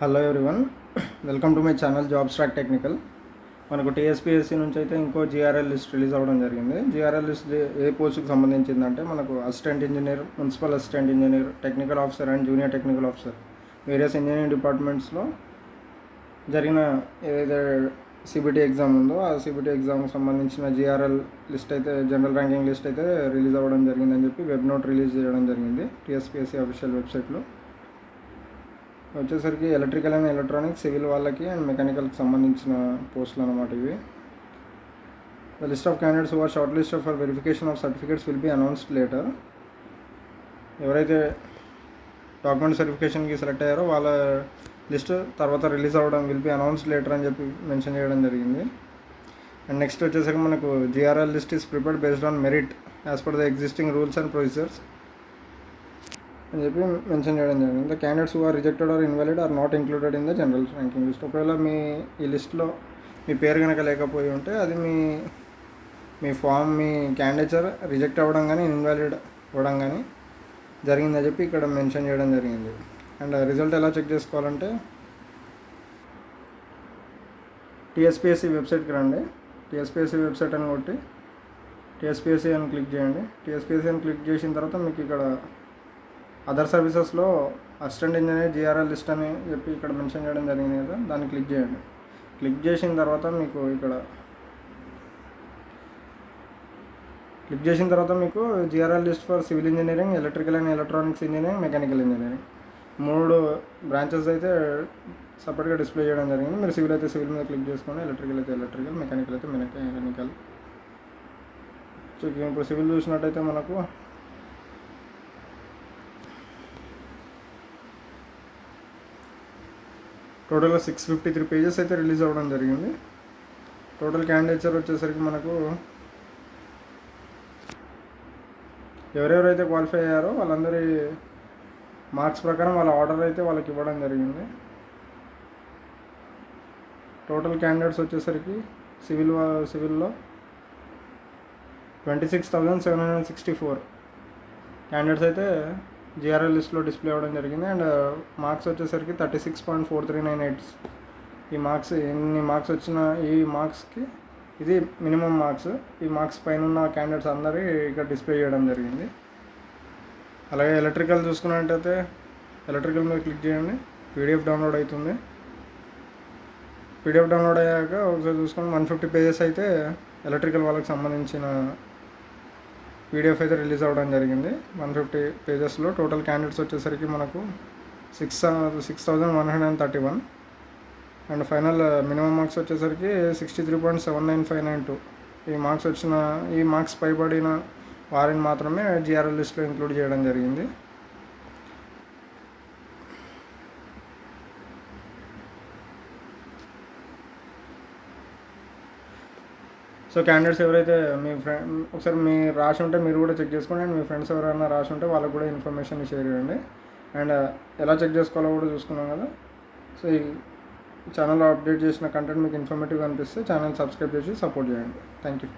Hello everyone welcome to my channel job track technical మనకు TSPSC నుంచి అయితే ఇంకో జిఆర్ఎల్ లిస్ట్ రిలీజ్ అవ్వడం జరిగింది. జిఆర్ఎల్ లిస్ట్ ఏ పోస్టుకు సంబంధించిందంటే మనకు assistant engineer municipal assistant engineer technical officer and junior technical officer various engineering డిపార్ట్మెంట్స్లో జరిగిన ఏదైతే సిబిటీ ఎగ్జామ్ ఉందో ఆ సిబిటీ ఎగ్జామ్కి సంబంధించిన జిఆర్ఎల్ లిస్ట్ అయితే జనరల్ ర్యాంకింగ్ లిస్ట్ అయితే రిలీజ్ అవ్వడం జరిగిందని చెప్పి వెబ్ నోట్ రిలీజ్ చేయడం జరిగింది టీఎస్పీఎస్సీ అఫీషియల్ వెబ్సైట్లో వచ్చేసరికి ఎలక్ట్రికల్ అండ్ ఎలక్ట్రానిక్స్ సివిల్ వాళ్ళకి అండ్ మెకానికల్కి సంబంధించిన పోస్టులు అనమాట ఇవి. The list of candidates are short list for verification of certificates will be announced later ఎవరైతే డాక్యుమెంట్ సర్టిఫికేషన్కి సెలెక్ట్ అయ్యారో వాళ్ళ లిస్ట్ తర్వాత రిలీజ్ అవ్వడం విల్ బి అనౌన్స్డ్ లేటర్ అని చెప్పి మెన్షన్ చేయడం జరిగింది. అండ్ నెక్స్ట్ వచ్చేసరికి మనకు GRL list is prepared based on merit as per the existing rules and procedures అని చెప్పి మెన్షన్ చేయడం జరిగింది. The candidates who are rejected or invalid are not included in the general ranking list ఒకవేళ మీ ఈ లిస్ట్లో మీ పేరు కనుక లేకపోయి ఉంటే అది మీ మీ ఫామ్ మీ క్యాండిడేచర్ రిజెక్ట్ అవ్వడం కానీ ఇన్వాలిడ్ అవ్వడం కానీ జరిగిందని చెప్పి ఇక్కడ మెన్షన్ చేయడం జరిగింది. అండ్ రిజల్ట్ ఎలా చెక్ చేసుకోవాలంటే టీఎస్పిఎస్సి వెబ్సైట్కి రండి. టీఎస్పిఎస్సి వెబ్సైట్ అని కొట్టి టీఎస్పిఎస్సి అని క్లిక్ చేయండి. టీఎస్పిఎస్సి అని క్లిక్ చేసిన తర్వాత మీకు ఇక్కడ అదర్ సర్వీసెస్లో అసిస్టెంట్ ఇంజనీర్ జిఆర్ఎల్ లిస్ట్ అని చెప్పి ఇక్కడ మెన్షన్ చేయడం జరిగింది కదా దాన్ని క్లిక్ చేయండి. క్లిక్ చేసిన తర్వాత మీకు ఇక్కడ క్లిక్ చేసిన తర్వాత మీకు GRL list for civil engineering electrical and electronics engineering mechanical engineering మూడు బ్రాంచెస్ అయితే సపరేట్గా డిస్ప్లే చేయడం జరిగింది. మీరు సివిల్ అయితే సివిల్ మీద క్లిక్ చేసుకోండి ఎలక్ట్రికల్ అయితే ఎలక్ట్రికల్ మెకానికల్ అయితే మెకానికల్ సో ఇప్పుడు సివిల్ చూసినట్టయితే మనకు టోటల్గా సిక్స్ ఫిఫ్టీ త్రీ పేజెస్ అయితే రిలీజ్ అవ్వడం జరిగింది. టోటల్ క్యాండిడేచర్ వచ్చేసరికి మనకు ఎవరెవరైతే క్వాలిఫై అయ్యారో వాళ్ళందరి మార్క్స్ ప్రకారం వాళ్ళ ఆర్డర్ అయితే వాళ్ళకి ఇవ్వడం జరిగింది. టోటల్ క్యాండిడేట్స్ వచ్చేసరికి civil సివిల్లో twenty six thousand seven hundred sixty four candidates అయితే జిఆర్ఎల్ లిస్ట్లో డిస్ప్లే అవ్వడం జరిగింది. అండ్ uh, మార్క్స్ వచ్చేసరికి thirty six point four three nine eights ఈ మార్క్స్ ఎన్ని మార్క్స్ వచ్చిన ఈ మార్క్స్కి ఇది మినిమం మార్క్స్. ఈ మార్క్స్ పైన ఉన్న క్యాండిడేట్స్ అందరి ఇక్కడ డిస్ప్లే చేయడం జరిగింది. అలాగే ఎలక్ట్రికల్ చూసుకున్నట్టయితే ఎలక్ట్రికల్ మీద క్లిక్ చేయండి. పీడిఎఫ్ డౌన్లోడ్ అవుతుంది. పీడిఎఫ్ డౌన్లోడ్ అయ్యాక ఒకసారి చూసుకొని వన్ ఫిఫ్టీ పేజెస్ అయితే ఎలక్ట్రికల్ వాళ్ళకి సంబంధించిన పీడిఎఫ్ అయితే రిలీజ్ అవ్వడం జరిగింది. వన్ ఫిఫ్టీ పేజెస్లో టోటల్ క్యాండిడేట్స్ వచ్చేసరికి మనకు six six thousand one hundred and thirty one and final minimum marks వచ్చేసరికి sixty three point seven nine five nine two ఈ మార్క్స్ వచ్చిన ఈ మార్క్స్ పైబడిన వారిని మాత్రమే జిఆర్ఎల్ లిస్ట్లో ఇంక్లూడ్ చేయడం జరిగింది. సో క్యాండిడేట్స్ ఎవరైతే మీ ఫ్రెండ్ ఒకసారి మీ రాసి ఉంటే మీరు కూడా చెక్ చేసుకోండి. అండ్ మీ ఫ్రెండ్స్ ఎవరైనా రాసి ఉంటే వాళ్ళకు కూడా ఇన్ఫర్మేషన్ షేర్ చేయండి. అండ్ uh, ఎలా చెక్ చేసుకోవాలో కూడా చూసుకున్నాం కదా. సో ఈ ఛానల్లో అప్డేట్ చేసిన కంటెంట్ మీకు ఇన్ఫర్మేటివ్ అనిపిస్తే ఛానల్ సబ్స్క్రైబ్ చేసి సపోర్ట్ చేయండి. Thank you